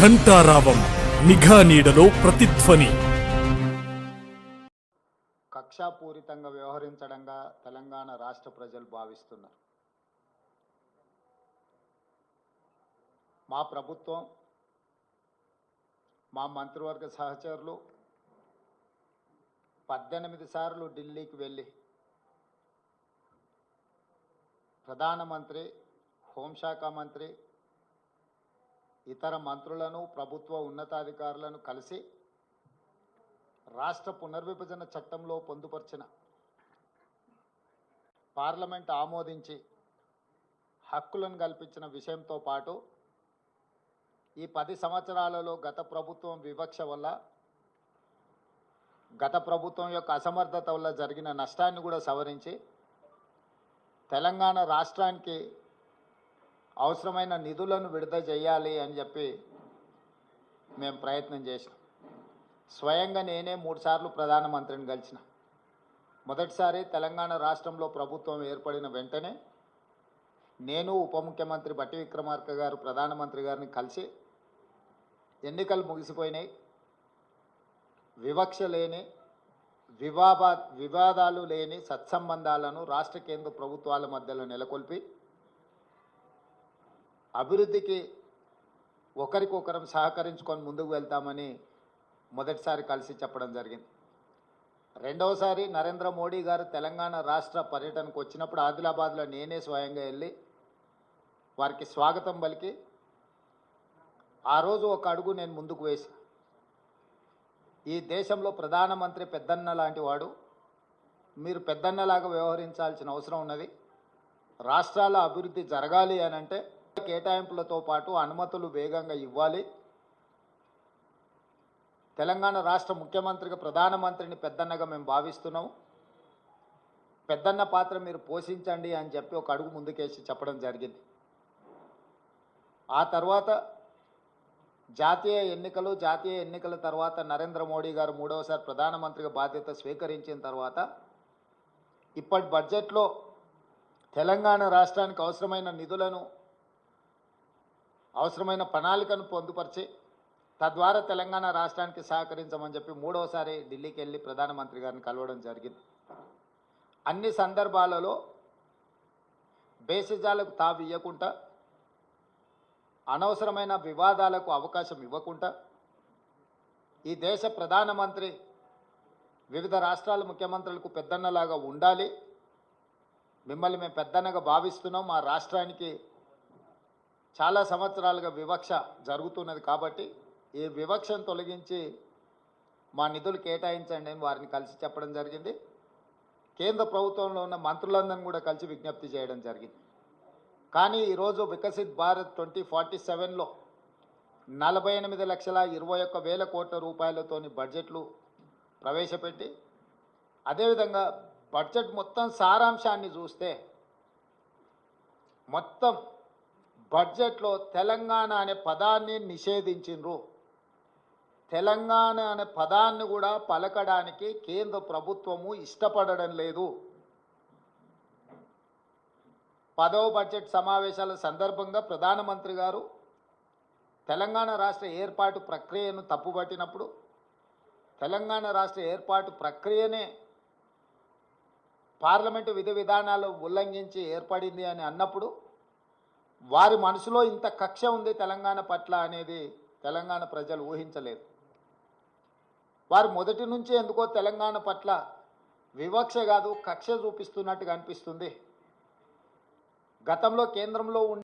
ఘంటారావం నిఘా నీడలో ప్రతిధ్వని. కక్షాపూరితంగా వ్యవహరించడంగా తెలంగాణ రాష్ట్ర ప్రజలు భావిస్తున్నారు. మా ప్రభుత్వం మా మంత్రివర్గ సహచరులు పద్దెనిమిది సార్లు ఢిల్లీకి వెళ్ళి ప్రధానమంత్రి హోంశాఖ మంత్రి ఇతర మంత్రులను ప్రభుత్వ ఉన్నతాధికారులను కలిసి రాష్ట్ర పునర్విభజన చట్టంలో పొందుపరిచిన పార్లమెంట్ ఆమోదించి హక్కులను కల్పించిన విషయంతో పాటు ఈ పది సంవత్సరాలలో గత ప్రభుత్వం వివక్ష వల్ల గత ప్రభుత్వం యొక్క అసమర్థత వల్ల జరిగిన నష్టాన్ని కూడా సవరించి తెలంగాణ రాష్ట్రానికి అవసరమైన నిధులను విడుదల చేయాలి అని చెప్పి మేము ప్రయత్నం చేసినాం. స్వయంగా నేనే మూడుసార్లు ప్రధానమంత్రిని కలిసిన. మొదటిసారి తెలంగాణ రాష్ట్రంలో ప్రభుత్వం ఏర్పడిన వెంటనే నేను ఉప ముఖ్యమంత్రి బట్టి విక్రమార్క గారు ప్రధానమంత్రి గారిని కలిసి ఎన్నికలు ముగిసిపోయినాయి. వివక్ష లేని వివాద వివాదాలు లేని సత్సంబంధాలను రాష్ట్ర కేంద్ర ప్రభుత్వాల మధ్యలో నెలకొల్పి అభివృద్ధికి ఒకరికొకరం సహకరించుకొని ముందుకు వెళ్తామని మొదటిసారి కలిసి చెప్పడం జరిగింది. రెండవసారి నరేంద్ర మోడీ గారు తెలంగాణ రాష్ట్ర పర్యటనకు వచ్చినప్పుడు ఆదిలాబాద్లో నేనే స్వయంగా వెళ్ళి వారికి స్వాగతం పలికి ఆ రోజు ఒక అడుగు నేను ముందుకు వేసి ఈ దేశంలో ప్రధానమంత్రి పెద్దన్న లాంటి వాడు మీరు పెద్దన్నలాగా వ్యవహరించాల్సిన అవసరం ఉన్నది. రాష్ట్రాల అభివృద్ధి జరగాలి అని అంటే కేటాయింపులతో పాటు అనుమతులు వేగంగా ఇవ్వాలి. తెలంగాణ రాష్ట్ర ముఖ్యమంత్రిగా ప్రధానమంత్రిని పెద్దన్నగా మేము భావిస్తున్నాం. పెద్దన్న పాత్ర మీరు పోషించండి అని చెప్పి ఒక అడుగు ముందుకేసి చెప్పడం జరిగింది. ఆ తర్వాత జాతీయ ఎన్నికలు జాతీయ ఎన్నికల తర్వాత నరేంద్ర మోడీ గారు మూడవసారి ప్రధానమంత్రిగా బాధ్యత స్వీకరించిన తర్వాత ఇప్పటి బడ్జెట్లో తెలంగాణ రాష్ట్రానికి అవసరమైన నిధులను అవసరమైన ప్రణాళికను పొందుపరిచి తద్వారా తెలంగాణ రాష్ట్రానికి సహకరించమని చెప్పి మూడవసారి ఢిల్లీకి వెళ్ళి ప్రధానమంత్రి గారిని కలవడం జరిగింది. అన్ని సందర్భాలలో బేసిజాలకు తావు ఇవ్వకుండా అనవసరమైన వివాదాలకు అవకాశం ఇవ్వకుండా ఈ దేశ ప్రధానమంత్రి వివిధ రాష్ట్రాల ముఖ్యమంత్రులకు పెద్దన్నలాగా ఉండాలి. మిమ్మల్ని మేము పెద్దన్నగా భావిస్తున్నాం. మా రాష్ట్రానికి చాలా సంవత్సరాలుగా వివక్ష జరుగుతున్నది కాబట్టి ఈ వివక్షను తొలగించి మా నిధులు కేటాయించండి అని వారిని కలిసి చెప్పడం జరిగింది. కేంద్ర ప్రభుత్వంలో ఉన్న మంత్రులందరినీ కూడా కలిసి విజ్ఞప్తి చేయడం జరిగింది. కానీ ఈరోజు వికసిత్ భారత్ ట్వంటీ ఫార్టీ సెవెన్లో నలభై ఎనిమిది లక్షల ఇరవై ఒక్క వేల కోట్ల రూపాయలతోని బడ్జెట్లు ప్రవేశపెట్టి అదేవిధంగా బడ్జెట్ మొత్తం సారాంశాన్ని చూస్తే మొత్తం బడ్జెట్లో తెలంగాణ అనే పదాన్ని నిషేధించిండ్రు. తెలంగాణ అనే పదాన్ని కూడా పలకడానికి కేంద్ర ప్రభుత్వము ఇష్టపడడం లేదు. పదవ బడ్జెట్ సమావేశాల సందర్భంగా ప్రధానమంత్రి గారు తెలంగాణ రాష్ట్ర ఏర్పాటు ప్రక్రియను తప్పుపట్టినప్పుడు తెలంగాణ రాష్ట్ర ఏర్పాటు ప్రక్రియనే పార్లమెంటు విధి విధానాలు ఉల్లంఘించి ఏర్పడింది అని అన్నప్పుడు వారి మనసులో ఇంత కక్ష ఉంది తెలంగాణ పట్ల అనేది తెలంగాణ ప్రజలు ఊహించలేదు. వారు మొదటి నుంచి ఎందుకో తెలంగాణ పట్ల వివక్ష కాదు కక్ష చూపిస్తున్నట్టుగా అనిపిస్తుంది. గతంలో కేంద్రంలో ఉండి